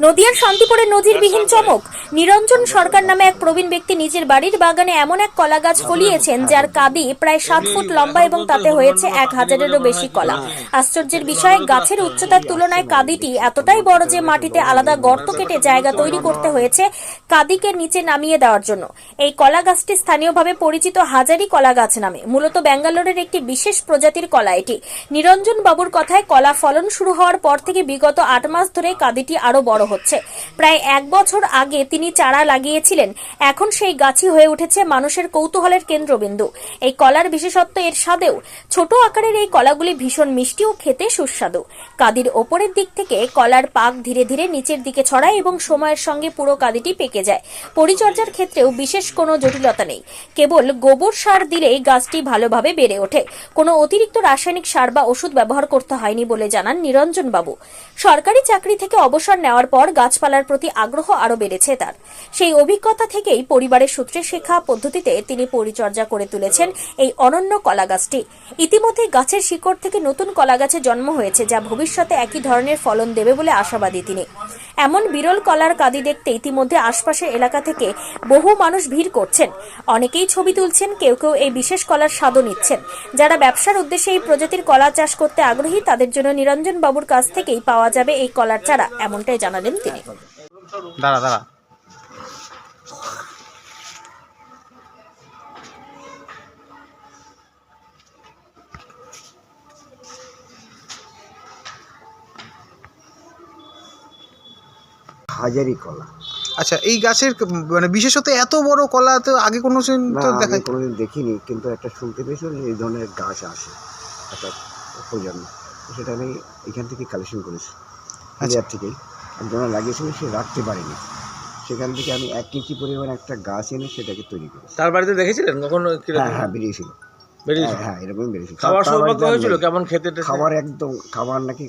নদিয়ার শান্তিপুরে নজিরবিহীন চমক নিরঞ্জন সরকার নামে এক প্রবীণ ব্যক্তি নিজের বাড়ির বাগানে এমন এক কলা গাছ ফলিয়েছেন যার কাদি প্রায় সাত ফুট লম্বা এবং তাতে হয়েছে এক হাজারেরও বেশি কলা। আশ্চর্যের বিষয়, গাছের উচ্চতার তুলনায় কাদিটি এতটাই বড় যে মাটিতে আলাদা গর্ত কেটে জায়গা তৈরি করতে হয়েছে কাদিকে নিচে নামিয়ে দেওয়ার জন্য। এই কলা গাছটি স্থানীয়ভাবে পরিচিত হাজারি কলা গাছ নামে। মূলত ব্যাঙ্গালোরের একটি বিশেষ প্রজাতির কলা এটি। নিরঞ্জন বাবুর কথায় কলা ফলন শুরু হওয়ার পর থেকে বিগত আট মাস ধরে কাদিটি আরও বড় হচ্ছে। প্রায় এক বছর আগে তিনি চারা লাগিয়েছিলেন। এখন সেই গাছই হয়ে উঠেছে মানুষের কৌতূহলের কেন্দ্রবিন্দু। এই কলার বিশেষত্ব এর স্বাদেও ছোট আকারের এই কলাগুলি ভীষণ মিষ্টি ও খেতে সুস্বাদু। কাদির ওপরের দিক থেকে কলার পাক ধীরে ধীরে নিচের দিকে ছড়ায় এবং সময়ের সঙ্গে পুরো কাদিটি পেকে যায়। পরিচর্যার ক্ষেত্রেও বিশেষ কোনো জটিলতা নেই। কেবল গোবর সার দিলেই গাছটি ভালোভাবে বেড়ে ওঠে। কোনো অতিরিক্ত রাসায়নিক সার বা ওষুধ ব্যবহার করতে হয়নি বলে জানান নিরঞ্জন বাবু। সরকারি চাকরি থেকে অবসর নেওয়ার পর গাছপালার প্রতি আগ্রহ আরও বেড়েছে তার। সেই অভিজ্ঞতা থেকেই পরিবারের সূত্রে শেখা পদ্ধতিতে তিনি পরিচর্যা করে তুলেছেন এই অনন্য কলা গাছটি ইতিমধ্যে গাছের শিকড় থেকে নতুন কলা গাছে জন্ম হয়েছে, যা ভবিষ্যতে একই ধরনের ফলন দেবে বলে আশাবাদী তিনি। এমন বিরল কলার কাদি দেখতে ইতিমধ্যে আশপাশের এলাকা থেকে বহু মানুষ ভিড় করছেন। অনেকেই ছবি তুলছেন, কেউ কেউ এই বিশেষ কলার স্বাদও নিচ্ছেন। যারা ব্যবসার উদ্দেশ্যে এই প্রজাতির কলা চাষ করতে আগ্রহী, তাদের জন্য নিরঞ্জন বাবুর কাছ থেকেই পাওয়া যাবে এই কলার চারা, এমনটাই জানালেন তিনি। দাঁড়া দাঁড়া। হাজারি কলা। আচ্ছা এই গাছের মানে বিশেষত এত বড় কলা তো আগে কোনো দিন তো দেখা কোনোদিন দেখিনি কিন্তু একটা শুনতে পেয়েছিলাম যে এই ধরনের গাছ আসে একটা প্রজন্ম। তো সেটা আমি এখান থেকে কালেকশন করেছি হাজার থেকেই। একজনা লাগিয়েছিল সে রাখতে পারেনি। সেখান থেকে আমি এক কেজি পরিমাণ একটা গাছ এনে সেটাকে তৈরি করি তার বাড়িতে দেখেছিলেন কখনো হ্যাঁ হ্যাঁ বেরিয়েছিল। বেরিয়েছিল? হ্যাঁ হ্যাঁ এরকমই বেরিয়েছিল। খাবার তার সৌভাগ্য হয়েছিল কেমন খেতে খাবার একদম খাবার নাকি